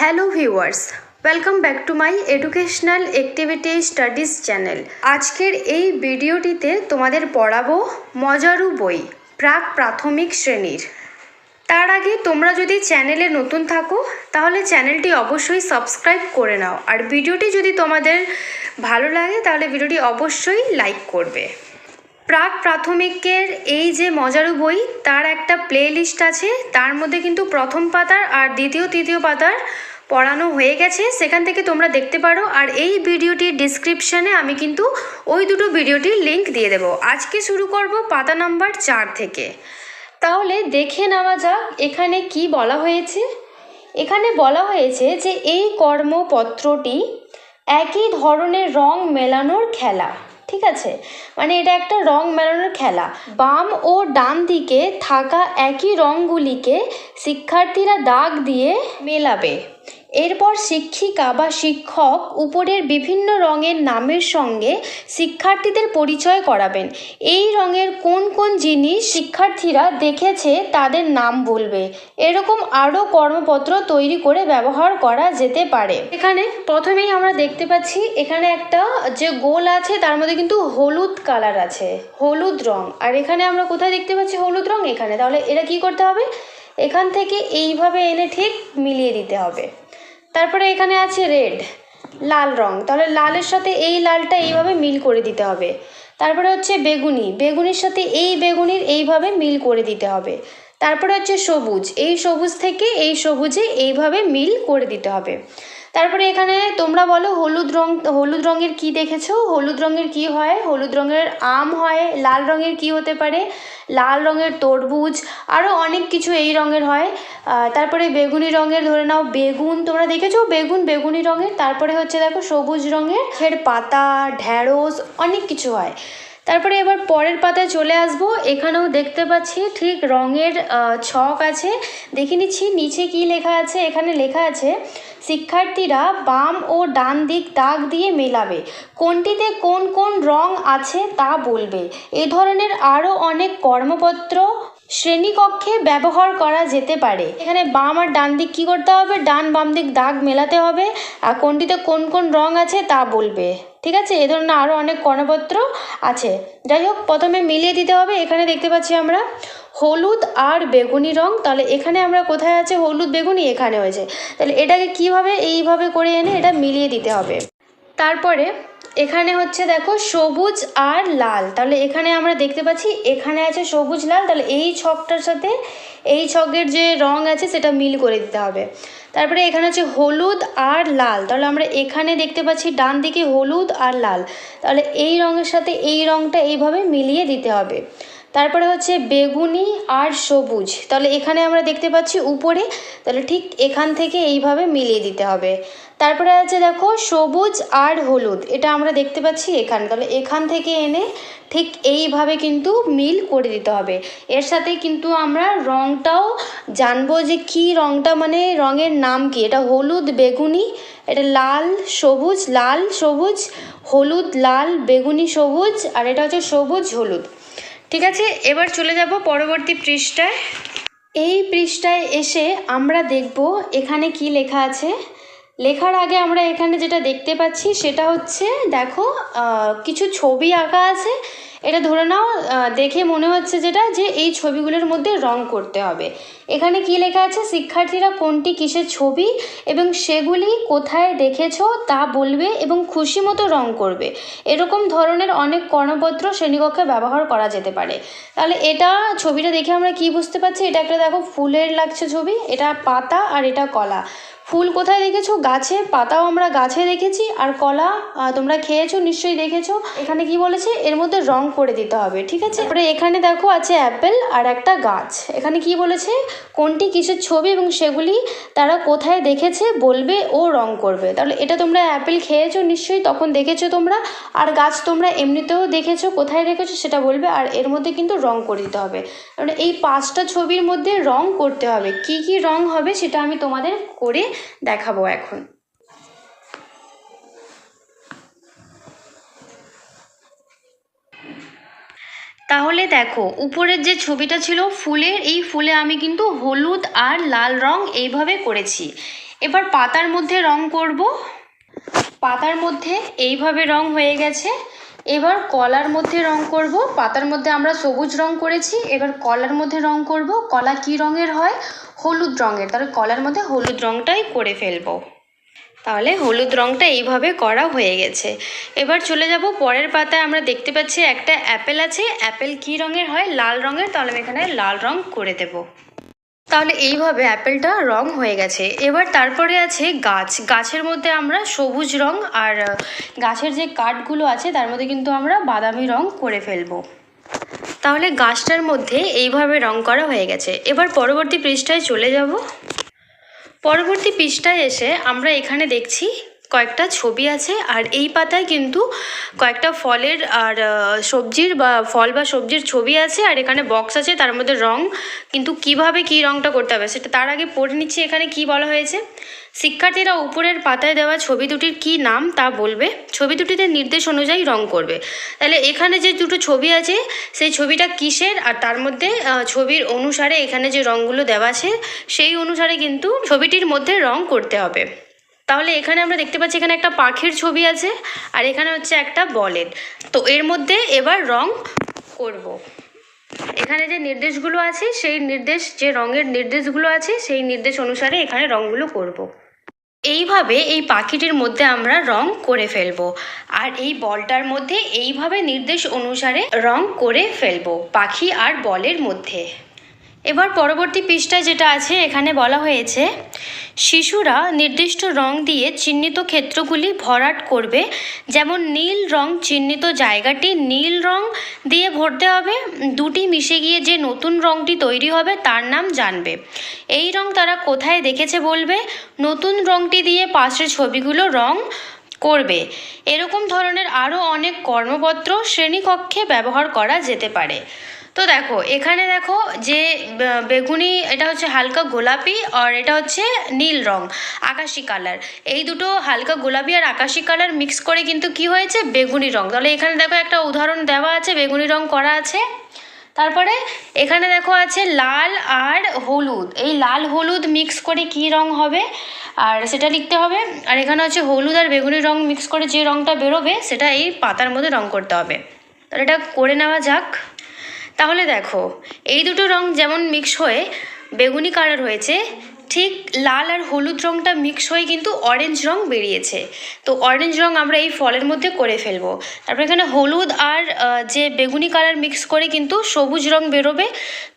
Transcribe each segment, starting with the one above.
Hello viewers welcome back to my educational activity studies channel আজকের এই ভিডিওটিতে তোমাদের পড়াবো মজারু বই, প্রাক প্রাথমিক শ্রেণির। তার আগে তোমরা যদি চ্যানেলে নতুন থাকো, তাহলে চ্যানেলটি অবশ্যই সাবস্ক্রাইব করে নাও। আর ভিডিওটি যদি তোমাদের ভালো লাগে, তাহলে ভিডিওটি অবশ্যই লাইক করবে। প্রাক প্রাথমিকের এই যে মজারু বই, তার একটা প্লে লিস্ট আছে। তার মধ্যে কিন্তু প্রথম পাতার আর দ্বিতীয়, তৃতীয় পাতার পড়ানো হয়ে গেছে। সেখান থেকে তোমরা দেখতে পারো। আর এই ভিডিওটির ডিসক্রিপশানে আমি কিন্তু ওই দুটো ভিডিওটির লিংক দিয়ে দেবো। আজকে শুরু করব পাতা নাম্বার চার থেকে। তাহলে দেখে নেওয়া যাক এখানে কি বলা হয়েছে। এখানে বলা হয়েছে যে এই কর্মপত্রটি একই ধরনের রং মেলানোর খেলা। ঠিক আছে? মানে এটা একটা রং মেলানোর খেলা। বাম ও ডান দিকে থাকা একই রঙগুলিকে শিক্ষার্থীরা দাগ দিয়ে মেলাবে। এরপর শিক্ষিকা বা শিক্ষক উপরের বিভিন্ন রঙের নামের সঙ্গে শিক্ষার্থীদের পরিচয় করাবেন। এই রঙের কোন কোন জিনিস শিক্ষার্থীরা দেখেছে তাদের নাম বলবে। এরকম আরও কর্মপত্র তৈরি করে ব্যবহার করা যেতে পারে। এখানে প্রথমেই আমরা দেখতে পাচ্ছি, এখানে একটা যে গোল আছে তার মধ্যে কিন্তু হলুদ কালার আছে, হলুদ রং। আর এখানে আমরা কোথায় দেখতে পাচ্ছি হলুদ রং? এখানে। তাহলে এরা কি করতে হবে? এখান থেকে এইভাবে এনে ঠিক মিলিয়ে দিতে হবে। তারপরে এখানে আছে রেড লাল রং। তাহলে লালের সাথে এই লালটা এইভাবে মিল করে দিতে হবে। তারপরে হচ্ছে বেগুনি। বেগুনির সাথে এই বেগুনির এইভাবে মিল করে দিতে হবে। তারপরে হচ্ছে সবুজ। এই সবুজ থেকে এই সবুজে এইভাবে মিল করে দিতে হবে। তারপরে এখানে তোমরা বলো হলুদ রং, হলুদ রঙের কি দেখেছ? হলুদ রঙের কি হয়? হলুদ রঙের আম হয়, লাল রঙের কি হতে পারে? লাল রঙের তরমুজ আরও অনেক কিছু এই রঙের হয়। তারপরে বেগুনি রঙের ধরে নাও, বেগুন, তোমরা দেখেছ? বেগুন, বেগুনি রঙের। তারপরে হচ্ছে দেখো সবুজ রঙের পাতা ঢ্যাঁড়স অনেক কিছু হয়। তারপরে এবার পরের পাতায় চলে আসব। এখানেও দেখতে পাচ্ছি ঠিক রঙের ছক আছে। দেখে নিচ্ছি নিচে কি লেখা আছে। এখানে লেখা আছে, শিক্ষার্থীরা বাম ও ডান দিক দাগ দিয়ে মেলাবে। কোনটিতে কোন কোন রং আছে তা বলবে। এ ধরনের আরও অনেক কর্মপত্র শ্রেণীকক্ষে ব্যবহার করা যেতে পারে। এখানে বাম আর ডান দিক কী করতে হবে? ডান বাম দিক দাগ মেলাতে হবে। আর কোনটিতে কোন কোন রং আছে তা বলবে। ঠিক আছে? এ ধরনের আরও অনেক কর্ণপত্র আছে। যাই হোক, প্রথমে মিলিয়ে দিতে হবে। এখানে দেখতে পাচ্ছি আমরা হলুদ আর বেগুনি রং। তাহলে এখানে আমরা কোথায় আছে? হলুদ, বেগুনি এখানে হয়েছে। তাহলে এটাকে কীভাবে, এইভাবে করে এনে এটা মিলিয়ে দিতে হবে? তারপরে এখানে হচ্ছে দেখো সবুজ আর লাল। তাহলে এখানে আমরা দেখতে পাচ্ছি এখানে আছে সবুজ, লাল। তাহলে এই ছকটার সাথে এই ছকের যে রং আছে সেটা মিল করে দিতে হবে। তারপরে এখানে হচ্ছে হলুদ আর লাল। তাহলে আমরা এখানে দেখতে পাচ্ছি ডান দিকে হলুদ আর লাল। তাহলে এই রঙের সাথে এই রঙটা এইভাবে মিলিয়ে দিতে হবে। তারপরে হচ্ছে বেগুনি আর সবুজ। তাহলে এখানে আমরা দেখতে পাচ্ছি উপরে, তাহলে ঠিক এখান থেকে এইভাবে মিলিয়ে দিতে হবে। তারপরে আছে দেখো সবুজ আর হলুদ, এটা আমরা দেখতে পাচ্ছি এখানে। তাহলে এখান থেকে এনে ঠিক এইভাবে কিন্তু মিল করে দিতে হবে। এর সাথে কিন্তু আমরা রঙটাও জানব যে কি রঙটা মানে রঙের নাম কি? এটা হলুদ, বেগুনি, এটা লাল, সবুজ লাল, সবুজ, হলুদ, লাল, বেগুনি, সবুজ, আর এটা হচ্ছে সবুজ, হলুদ। ঠিক আছে? এবার চলে যাব পরবর্তী পৃষ্ঠায়। এই পৃষ্ঠায় এসে আমরা দেখব এখানে কি লেখা আছে। লেখার আগে আমরা এখানে যেটা দেখতে পাচ্ছি সেটা হচ্ছে, দেখো কিছু ছবি আঁকা আছে। এটা ধরে নাও দেখে মনে হচ্ছে যেটা যে এই ছবিগুলোর মধ্যে রং করতে হবে। এখানে কি লেখা আছে? শিক্ষার্থীরা কোনটি কিসের ছবি এবং সেগুলি কোথায় দেখেছ তা বলবে এবং খুশি মতো রং করবে। এরকম ধরনের অনেক কর্ণপত্র শ্রেণীকক্ষে ব্যবহার করা যেতে পারে। তাহলে এটা ছবিটা দেখে আমরা কি বুঝতে পারছি? এটা একটা দেখো ফুলের লাগছে ছবি, এটা পাতা আর এটা কলা। ফুল কোথায় দেখেছ গাছে? পাতাও আমরা গাছে দেখেছি আর কলা তোমরা খেয়েছো, নিশ্চয়ই দেখেছ। এখানে কি বলেছে? এর মধ্যে রং করে দিতে হবে, ঠিক আছে? তারপরে এখানে দেখো আছে অ্যাপেল আর একটা গাছ। এখানে কি বলেছে? কোনটি কিসের ছবি এবং সেগুলি তারা কোথায় দেখেছে, বলবে ও রং করবে। তাহলে এটা তোমরা অ্যাপেল খেয়েছো, নিশ্চয়ই তখন দেখেছ তোমরা। আর গাছ তোমরা এমনিতেও দেখেছ, কোথায় দেখেছ সেটা বলবে। আর এর মধ্যে কিন্তু রং করে দিতে হবে। কারণ এই পাঁচটা ছবির মধ্যে রং করতে হবে। কি কি রং হবে সেটা আমি তোমাদের করে দেখাবো এখন। তাহলে দেখো, উপরের যে ছবিটা ছিল, ফুলের, এই ফুলে আমি কিন্তু হলুদ আর লাল রং এইভাবে করেছি। এবার পাতার মধ্যে রং করব। পাতার মধ্যে এইভাবে রং হয়ে গেছে। এবার কলার মধ্যে রং করব, পাতার মধ্যে আমরা সবুজ রং করেছি, এবার কলার মধ্যে রং করব, কলা কি রঙের হয়? হলুদ রঙের, তাহলে কলার মধ্যে হলুদ রংটাই করে ফেলব। তাহলে হলুদ রংটা এইভাবে করা হয়ে গেছে। এবার চলে যাব, পরের পাতায় আমরা দেখতে পাচ্ছি একটা অ্যাপেল আছে, অ্যাপেল কি রঙের হয়? লাল রঙের, তাহলে আমি এখানে লাল রং করে দেব। তাহলে এইভাবে অ্যাপেলটা রং হয়ে গেছে। এবার তারপরে আছে গাছ। গাছের মধ্যে আমরা সবুজ রং আর গাছের যে কাঠগুলো আছে তার মধ্যে কিন্তু আমরা বাদামি রং করে ফেলব। তাহলে গাছটার মধ্যে এইভাবে রং করা হয়ে গেছে। এবার পরবর্তী পৃষ্ঠায় চলে যাব। পরবর্তী পৃষ্ঠায় এসে আমরা এখানে দেখছি কয়েকটা ছবি আছে আর এই পাতায় কিন্তু কয়েকটা ফলের আর সবজির বা ফল বা সবজির ছবি আছে আর এখানে বক্স আছে, তার মধ্যে রং। কিন্তু কীভাবে কি রংটা করতে হবে সেটা তার আগে পড়ে নিচ্ছি এখানে কি বলা হয়েছে। শিক্ষার্থীরা উপরের পাতায় দেওয়া ছবি দুটির কি নাম তা বলবে। ছবি দুটিতে নির্দেশ অনুযায়ী রং করবে। তাহলে এখানে যে দুটো ছবি আছে, সেই ছবিটা কিসের? আর তার মধ্যে ছবির অনুসারে এখানে যে রঙগুলো দেওয়া আছে, সেই অনুসারে কিন্তু ছবিটির মধ্যে রং করতে হবে। তাহলে এখানে আমরা দেখতে পাচ্ছি এখানে একটা পাখির ছবি আছে, আর এখানে হচ্ছে একটা বলের তো এর মধ্যে এবার রং করব। এখানে যে নির্দেশগুলো আছে, সেই নির্দেশ, যে রঙের নির্দেশগুলো আছে, সেই নির্দেশ অনুসারে এখানে রঙগুলো করব। এইভাবে এই পাখিটির মধ্যে আমরা রং করে ফেলব, আর এই বলটার মধ্যে এইভাবে নির্দেশ অনুসারে রং করে ফেলব, পাখি আর বলের মধ্যে এবার পরবর্তী পৃষ্ঠায় যেটা আছে, এখানে বলা হয়েছে, শিশুরা নির্দিষ্ট রং দিয়ে চিহ্নিত ক্ষেত্রগুলি ভরাট করবে। যেমন নীল রং চিহ্নিত জায়গাটি নীল রং দিয়ে ভরতে হবে। দুটি মিশে গিয়ে যে নতুন রংটি তৈরি হবে, তার নাম জানবে। এই রং তারা কোথায় দেখেছে বলবে? নতুন রংটি দিয়ে পাশের ছবিগুলো রং করবে। এরকম ধরনের আরও অনেক কর্মপত্র শ্রেণীকক্ষে ব্যবহার করা যেতে পারে। তো দেখো, এখানে দেখো যে বেগুনি, এটা হচ্ছে হালকা গোলাপি আর এটা হচ্ছে নীল রং, আকাশি কালার। এই দুটো হালকা গোলাপি আর আকাশি কালার মিক্স করে কিন্তু কি হয়েছে? বেগুনি রং। তাহলে এখানে দেখো একটা উদাহরণ দেওয়া আছে, বেগুনি রং করা আছে। তারপরে এখানে দেখো আছে লাল আর হলুদ। এই লাল হলুদ মিক্স করে কি রং হবে? আর সেটা লিখতে হবে। আর এখানে হচ্ছে হলুদ আর বেগুনি রং মিক্স করে যে রংটা বেরোবে, সেটা এই পাতার মধ্যে রং করতে হবে। তাহলে এটা করে নেওয়া যাক। তাহলে দেখো এই দুটো রং যেমন মিক্স হয়ে বেগুনি কালার হয়েছে ঠিক লাল আর হলুদ রঙটা মিক্স হয়ে কিন্তু অরেঞ্জ রং বেরিয়েছে। তো অরেঞ্জ রং আমরা এই ফলের মধ্যে করে ফেলব। তারপর এখানে হলুদ আর যে বেগুনি কালার মিক্স করে কিন্তু সবুজ রং বেরোবে।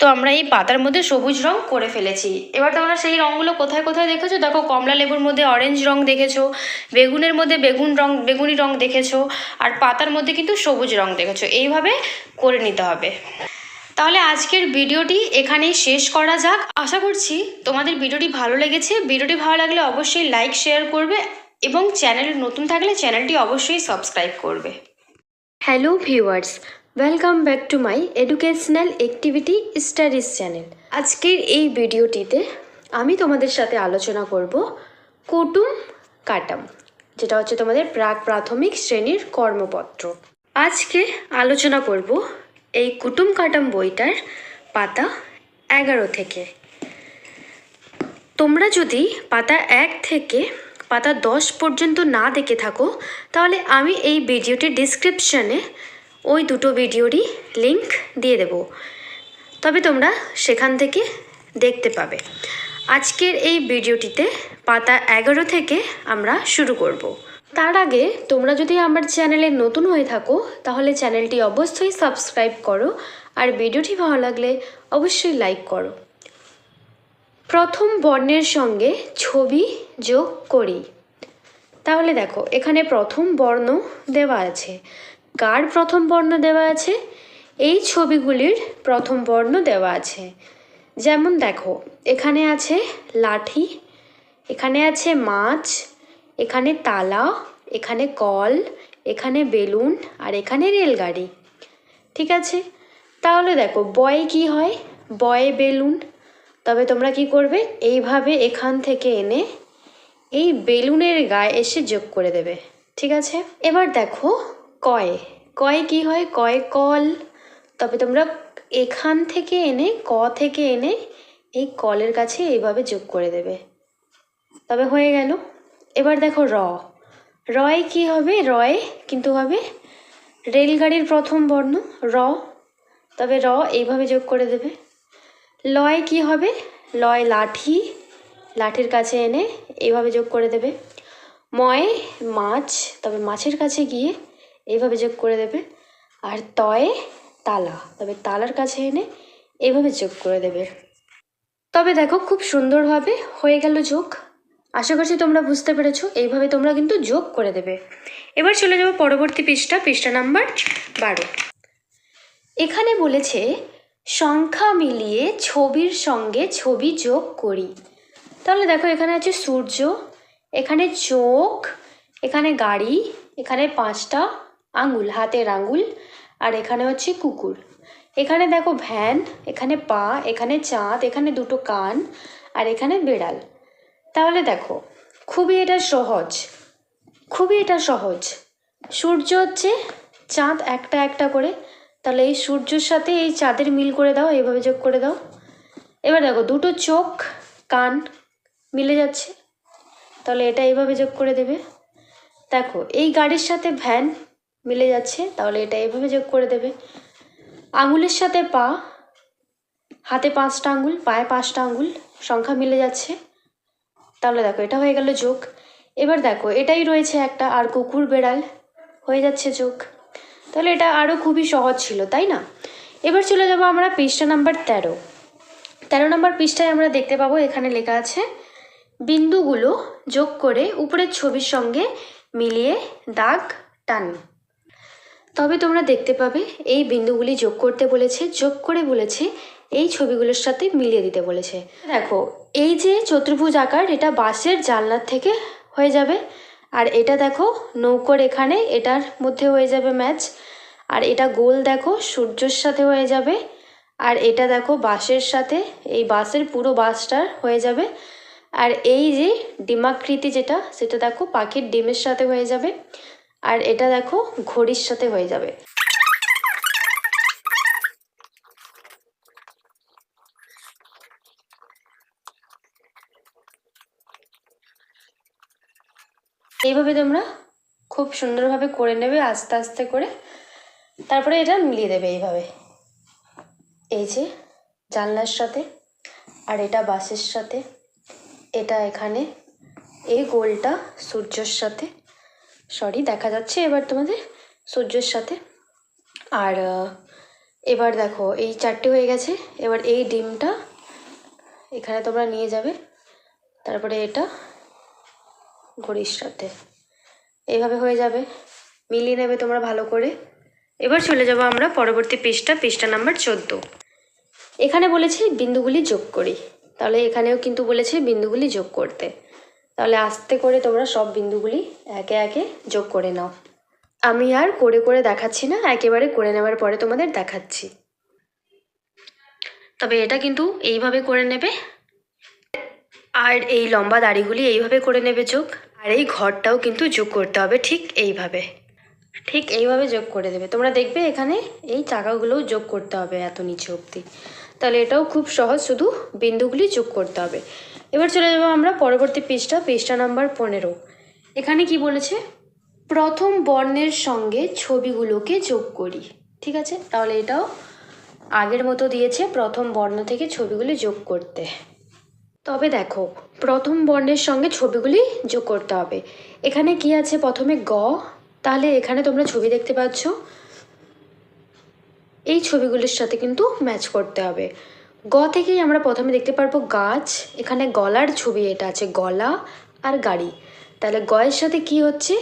তো আমরা এই পাতার মধ্যে সবুজ রং করে ফেলেছি। এবার তোমরা সেই রঙগুলো কোথায় কোথায় দেখেছ? দেখো, কমলা লেবুর মধ্যে অরেঞ্জ রং দেখেছ, বেগুনের মধ্যে বেগুন রং, বেগুনি রং দেখেছ, আর পাতার মধ্যে কিন্তু সবুজ রং দেখেছ। এইভাবে করে নিতে হবে। তাহলে আজকের ভিডিওটি এখানেই শেষ করা যাক। আশা করছি তোমাদের ভিডিওটি ভালো লেগেছে। ভিডিওটি ভালো লাগলে অবশ্যই লাইক, শেয়ার করবে এবং চ্যানেল নতুন থাকলে চ্যানেলটি অবশ্যই সাবস্ক্রাইব করবে। Hello viewers welcome back to my educational activity studies channel আজকের এই ভিডিওটিতে আমি তোমাদের সাথে আলোচনা করব কুটুম কাটাম, যেটা হচ্ছে তোমাদের প্রাক প্রাথমিক শ্রেণির কর্মপত্র। আজকে আলোচনা করব এই কুটুম কাটাম বইটার পাতা এগারো থেকে। তোমরা যদি পাতা এক থেকে পাতা দশ পর্যন্ত না দেখে থাকো, তাহলে আমি এই ভিডিওটির ডিসক্রিপশানে ওই দুটো ভিডিওরই লিংক দিয়ে দেব। তবে তোমরা সেখান থেকে দেখতে পাবে। আজকের এই ভিডিওটিতে পাতা এগারো থেকে আমরা শুরু করব। তার আগে তোমরা যদি আমার চ্যানেলে নতুন হয়ে থাকো, তাহলে চ্যানেলটি অবশ্যই সাবস্ক্রাইব করো আর ভিডিওটি ভালো লাগলে অবশ্যই লাইক করো। প্রথম বর্ণের সঙ্গে ছবি যোগ করি। তাহলে দেখো, এখানে প্রথম বর্ণ দেওয়া আছে। কার প্রথম বর্ণ দেওয়া আছে? এই ছবিগুলির প্রথম বর্ণ দেওয়া আছে। যেমন দেখো, এখানে আছে লাঠি, এখানে আছে মাছ এখানে তালা, এখানে কল, এখানে বেলুন আর এখানে রেলগাড়ি। ঠিক আছে? তাহলে দেখো, বয়ে কি হয়? বয়ে বেলুন। তবে তোমরা কি করবে? এইভাবে এখান থেকে এনে এই বেলুনের গায়ে এসে যোগ করে দেবে। ঠিক আছে? এবার দেখো, কয়। কয়ে কি হয়? কয় কল। তবে তোমরা এখান থেকে এনে, ক থেকে এনে এই কলের কাছে এইভাবে যোগ করে দেবে। তবে হয়ে গেল। এবার দেখো র। রয় কি হবে? রয় কিন্তু হবে রেলগাড়ির প্রথম বর্ণ, র। তবে র এইভাবে যোগ করে দেবে। লয় কি হবে? লয় লাঠি, লাঠির কাছে এনে এইভাবে যোগ করে দেবে। ময় মাছ, তবে মাছের কাছে গিয়ে এইভাবে যোগ করে দেবে। আর তয়ে তালা, তবে তালার কাছে এনে এইভাবে যোগ করে দেবে। তবে দেখো খুব সুন্দরভাবে হয়ে গেল যোগ। আশা করছি তোমরা বুঝতে পেরেছ। এইভাবে তোমরা কিন্তু যোগ করে দেবে। এবার চলে যাব পরবর্তী পৃষ্ঠা পৃষ্ঠা নাম্বার বারো। এখানে বলেছে, সংখ্যা মিলিয়ে ছবির সঙ্গে ছবি যোগ করি। তাহলে দেখো, এখানে আছে সূর্য, এখানে চোখ, এখানে গাড়ি, এখানে পাঁচটা আঙুল, হাতের আঙুল, আর এখানে হচ্ছে কুকুর। এখানে দেখো ভ্যান, এখানে পা, এখানে চাঁদ, এখানে দুটো কান, আর এখানে বেড়াল। তাহলে দেখো, খুবই এটা সহজ, খুবই এটা সহজ। সূর্য হচ্ছে চাঁদ একটা একটা করে। তাহলে এই সূর্যর সাথে এই চাঁদের মিল করে দাও এইভাবে যোগ করে দাও। এবার দেখো, দুটো চোখ, কান মিলে যাচ্ছে। তাহলে এটা এইভাবে যোগ করে দেবে। দেখো, এই গাড়ির সাথে ভ্যান মিলে যাচ্ছে, তাহলে এটা এইভাবে যোগ করে দেবে। আঙুলের সাথে পা, হাতে পাঁচটা আঙুল, পায়ে পাঁচটা আঙুল, সংখ্যা মিলে যাচ্ছে। তাহলে দেখো, এটা হয়ে গেল যোগ। এবার দেখো, এটাই রয়েছে একটা আর কুকুর বেড়াল। হয়ে যাচ্ছে যোগ। তাহলে এটা আরও খুবই সহজ ছিল, তাই না? এবার চলে যাব আমরা পৃষ্ঠা নাম্বার তেরো। তেরো নম্বর পৃষ্ঠায় আমরা দেখতে পাবো, এখানে লেখা আছে, বিন্দুগুলো যোগ করে উপরের ছবির সঙ্গে মিলিয়ে দাগ, টান। তবে তোমরা দেখতে পাবে, এই বিন্দুগুলি যোগ করতে বলেছে, যোগ করে বলেছে, এই ছবিগুলোর সাথে মিলিয়ে দিতে বলেছে। দেখো এই যে চতুর্ভুজ আকার, এটা বাসের জানলার থেকে হয়ে যাবে। আর এটা দেখো, নৌকোর এখানে এটার মধ্যে হয়ে যাবে ম্যাচ। আর এটা গোল দেখো, সূর্যর সাথে হয়ে যাবে। আর এটা দেখো বাসের সাথে, এই বাসের পুরো বাসটার হয়ে যাবে। আর এই যে ডিমাকৃতি যেটা, সেটা দেখো পাখির ডিমের সাথে হয়ে যাবে। আর এটা দেখো, ঘড়ির সাথে হয়ে যাবে। এইভাবে তোমরা খুব সুন্দরভাবে করে নেবে, আস্তে আস্তে করে। তারপরে এটা মিলিয়ে দেবে এইভাবে। এই যে জানলার সাথে আর এটা বাসের সাথে, এটা এখানে, এই গোলটা সূর্যের সাথে। সরি দেখা যাচ্ছে এবার তোমাদের সূর্যের সাথে। আর এবার দেখো, এই চারটে হয়ে গেছে। এবার এই ডিমটা এখানে তোমরা নিয়ে যাবে। তারপরে এটা ঘড়ির সাথে এইভাবে হয়ে যাবে। মিলিয়ে নেবে তোমরা ভালো করে। এবার চলে যাব আমরা পরবর্তী পৃষ্ঠা পৃষ্ঠা নাম্বার চোদ্দ। এখানে বলেছে বিন্দুগুলি যোগ করি। তাহলে এখানেও কিন্তু বলেছে বিন্দুগুলি যোগ করতে। তাহলে আস্তে করে তোমরা সব বিন্দুগুলি একে একে যোগ করে নাও। আমি আর করে করে দেখাচ্ছি না, একেবারে করে নেওয়ার পরে তোমাদের দেখাচ্ছি। তবে এটা কিন্তু এইভাবে করে নেবে। আর এই লম্বা দাড়িগুলি এইভাবে করে নেবে যোগ। আর এই ঘরটাও কিন্তু যোগ করতে হবে ঠিক এইভাবে। ঠিক এইভাবে যোগ করে দেবে। তোমরা দেখবে এখানে এই চাকাগুলোও যোগ করতে হবে এত নিচে অবধি। তাহলে এটাও খুব সহজ, শুধু বিন্দুগুলি যোগ করতে হবে। এবার চলে যাব আমরা পরবর্তী পৃষ্ঠা পৃষ্ঠা নাম্বার পনেরো। এখানে কি বলেছে? প্রথম বর্ণের সঙ্গে ছবিগুলোকে যোগ করি। ঠিক আছে? তাহলে এটাও আগের মতো দিয়েছে প্রথম বর্ণ থেকে ছবিগুলি যোগ করতে। তবে দেখো, প্রথম বর্ণের সঙ্গে ছবিগুলি যোগ করতে হবে। এখানে কি আছে প্রথমে গ? তাহলে এখানে তোমরা ছবি দেখতে পাচ্ছ। এই ছবিগুলির সাথে কিন্তু ম্যাচ করতে হবে। গ থেকেই আমরা প্রথমে দেখতে পারব গাছ। এখানে গলার ছবি এটা আছে, গলা আর গাড়ি। তাহলে গয়ের সাথে কি হচ্ছে?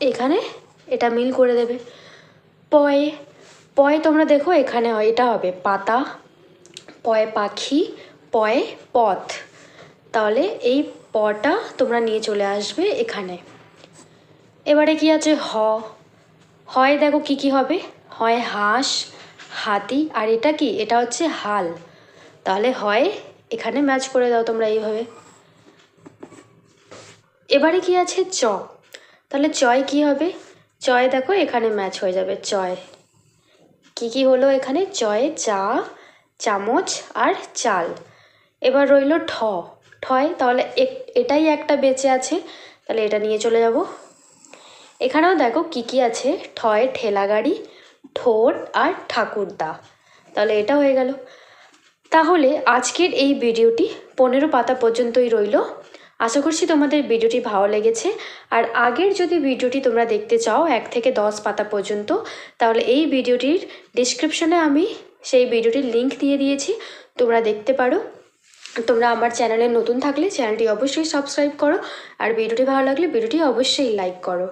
এখানে এটা মিল করে দেবে। পয়ে পয়ে তোমরা দেখো এখানে এটা হবে পাতা। পয়ে পাখি পয়ে, পথ। তাহলে এই পটা তোমরা নিয়ে চলে আসবে এখানে। এবারে কি আছে? হ। হয় দেখো কি কি হবে। হয় হাঁস, হাতি, আর এটা কি? এটা হচ্ছে হাল। তাহলে হয় এখানে ম্যাচ করে দাও তোমরা এইভাবে। এবারে কি আছে? চ। তাহলে চয় কি হবে? চয় দেখো এখানে ম্যাচ হয়ে যাবে, চয়। কি কি হলো এখানে? চয়ে, চা, চামচ, আর চাল। এবার রইল ঠ। ঠয়, তাহলে এটাই একটা বেঁচে আছে। তাহলে এটা নিয়ে চলে যাব। এখানেও দেখো কি কি আছে। ঠয় ঠেলা গাড়ি ঠোঁট আর ঠাকুরদা। তাহলে এটা হয়ে গেল। তাহলে আজকের এই ভিডিওটি পনেরো পাতা পর্যন্তই রইল। আশা করছি তোমাদের ভিডিওটি ভালো লেগেছে। আর আগের যদি ভিডিওটি তোমরা দেখতে চাও এক থেকে দশ পাতা পর্যন্ত, তাহলে এই ভিডিওটির ডিসক্রিপশনে আমি সেই ভিডিওটির লিংক দিয়ে দিয়েছি। তোমরা দেখতে পারো। তোমরা আমার চ্যানেলে নতুন থাকলে চ্যানেলটি অবশ্যই সাবস্ক্রাইব করো আর ভিডিওটি ভালো লাগলে ভিডিওটি অবশ্যই লাইক করো।